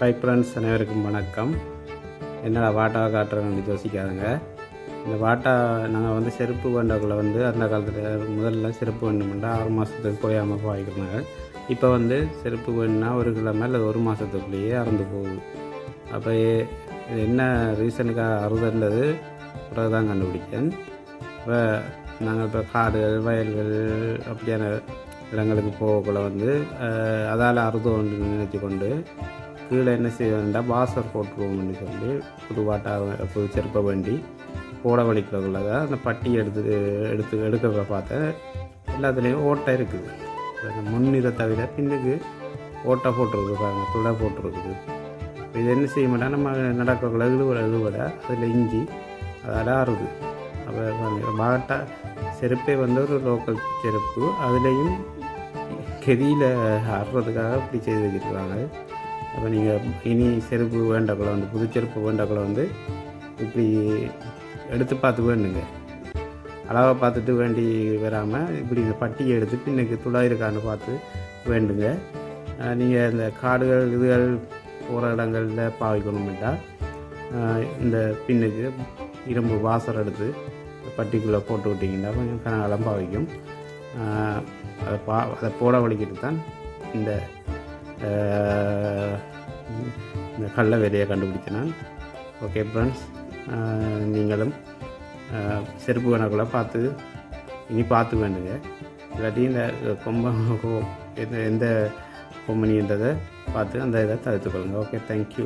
Hi friends அனைவருக்கும் வணக்கம். என்னடா வாட்டாவை காட்டுறேன்னு யோசிக்காதுங்க. இந்த வாட்டா நாங்கள் வந்து செருப்பு வேண்டக்குள்ள வந்து அந்த காலத்தில் முதல்ல செருப்பு வேண்டுமெண்டா ஆறு மாதத்துக்கு குறையாமல் பாய்க்கிறாங்க இப்போ வந்து செருப்பு வேணும்னா ஒரு கிழமை இல்லை ஒரு மாதத்துக்குள்ளேயே அறந்து போகுது. அப்போ என்ன ரீசனுக்காக அறுதன்றது பிறகு தான் கண்டுபிடிச்சேன் இப்போ நாங்கள் இப்போ காடுகள் வயல்கள் அப்படியான இடங்களுக்கு போகக்குள்ள வந்து அதால் அறுதோன்னு நினச்சி கொண்டு கீழே என்ன செய்ய வேண்டாம் வாசர் போட்டுருவோம்னு சொல்லி புது வாட்டா புது செருப்பை வண்டி போட வலிக்கிறதுக்குள்ள தான் அந்த பட்டி எடுத்து எடுத்து எடுக்கிறத பார்த்தேன். எல்லாத்துலேயும் ஓட்டை இருக்குது. அந்த முன் தவிர பின்னுக்கு ஓட்டை போட்டிருக்கு பாருங்க துளை போட்டிருக்குது. இது என்ன செய்ய மாட்டா நம்ம நடக்கக்குள்ள இழுவிட இழுவிட அதில் இஞ்சி அதெல்லாம் ஆறுது அப்போ மாட்டா செருப்பே வந்து ஒரு லோக்கல் செருப்பு. அதுலேயும் கெதியில் ஆடுறதுக்காக இப்படி செய்து வச்சுருக்காங்க அப்போ நீங்கள் இனி செருப்பு வேண்டக்குள்ள வந்து புது செருப்பு வேண்டக்குள்ள வந்து இப்படி எடுத்து பார்த்து வேண்டுங்க. அளவை பார்த்துட்டு வேண்டி வராமல் இப்படி இந்த பட்டியை எடுத்து பின்னுக்கு துளா இருக்கான்னு பார்த்து வேண்டுங்க. நீங்கள் இந்த காடுகள் இதுகள் போகிற இடங்களில் பாவிக்கணும்ட்டா இந்த பின்னுக்கு இரும்பு வாசர் எடுத்து பட்டிக்குள்ளே போட்டு விட்டிங்கன்னா கொஞ்சம் கனகாலம் பாவிக்கும். அதை பா அதை போட வலிக்கிட்டு தான் இந்த இந்த கள்ள வேலையை கண்டுபிடிச்சேன் நான். ஓகே ஃப்ரெண்ட்ஸ் நீங்களும் செருப்பு கணக்குள்ள பார்த்து இனி பார்த்து வேண்டுங்க. இல்லாட்டி இந்த கொம்பம் எந்த எந்த கொம்பனின்றதை பார்த்து அந்த இதை தவிர்த்துக்கொள்ளுங்க. Okay thank you